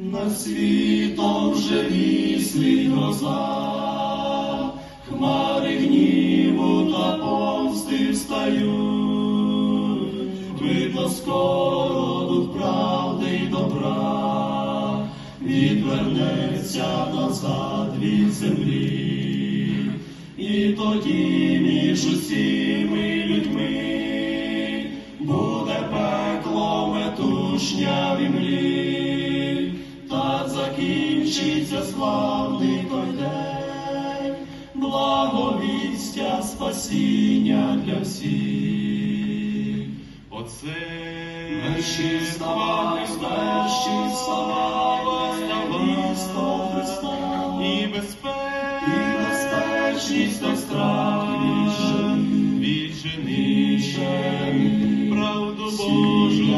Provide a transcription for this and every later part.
Над світом вже віслить гроза, хмари гніву та помсти встають, видно скоро дух правди й добра, відвернеться назад від землі, і тоді між усіми закінчиться славний той день, благовістя спасіння для всіх. Оце Мерщі вставай, мерщі вставай, місто Христа, і і безпечність та страх віджени. віджени, правду Божу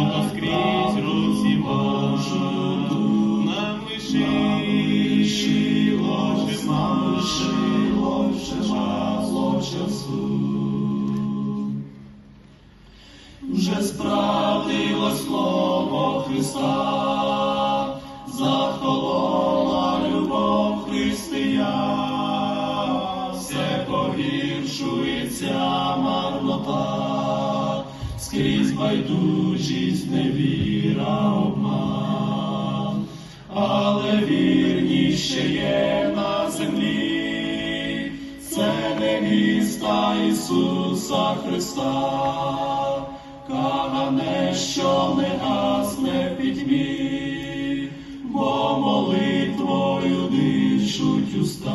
Христа, захолола любов християн, все погіршується марнота, скрізь байдужість, невіра, обман, але вірність ще є на землі, це невіста Ісуса Христа, кагане, що не гасне пітьмі, бо молитвою дишуть уста.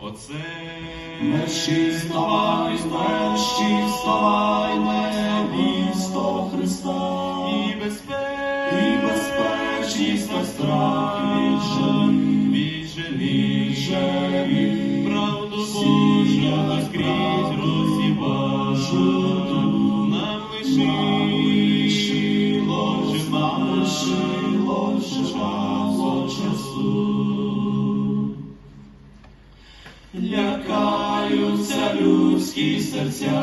Оце Мерщі вставай, мерщі вставай, невісто Христа, і і безпечність та страх віджени. віджени, правду Божу скрізь Лякаються людські серця,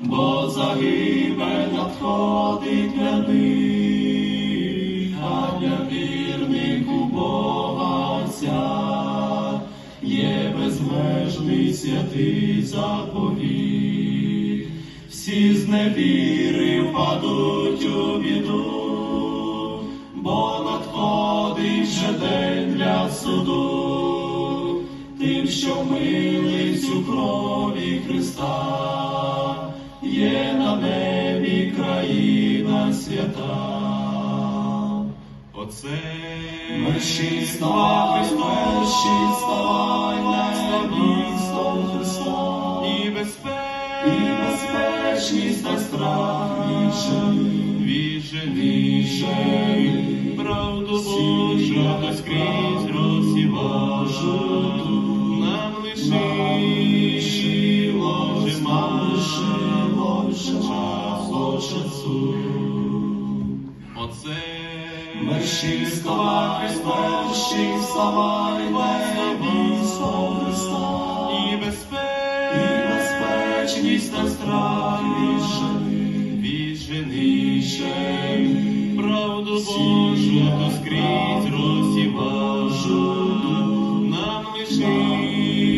бо загибель надходить для них, а для вірних у Бога Отця є безмежний святий заповіт. Всі з невіри впадуть у біду, бо надходить же день для суду. Тим, що милиць у крові Христа, є на небі країна свята. Оце Мерщі вставай, мерщі вставай, страх віджени. віджени, правду Божу скрізь розсівашу, нам лишило чимало часу. Оце Мерщі вставай, мерщі вставай, невісто Христа, і і безпека, вічність та страх віченищем, правду Божу то скрізь розсіважу, нам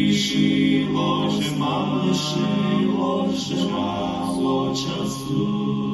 лиши, Боже маше, ложе, мало часу.